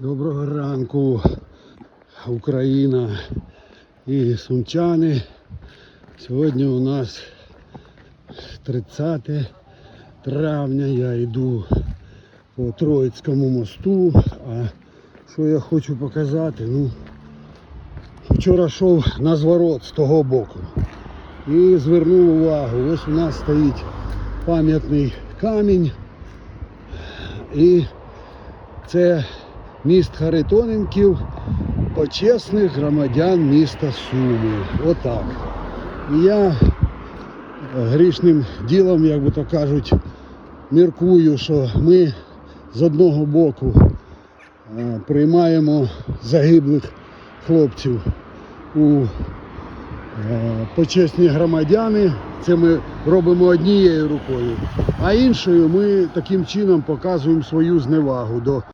Доброго ранку, Україна і сумчани. Сьогодні у нас 30 травня. Я йду по Троїцькому мосту. А що я хочу показати? Ну, вчора йшов на зворот з того боку. І звернув увагу. Ось у нас стоїть пам'ятний камінь. І це міст Харитоненків, почесних громадян міста Суми. Отак. І я грішним ділом, як би то кажуть, міркую, що ми з одного боку е, приймаємо загиблих хлопців у е, почесні громадяни. Це ми робимо однією рукою, а іншою ми таким чином показуємо свою зневагу до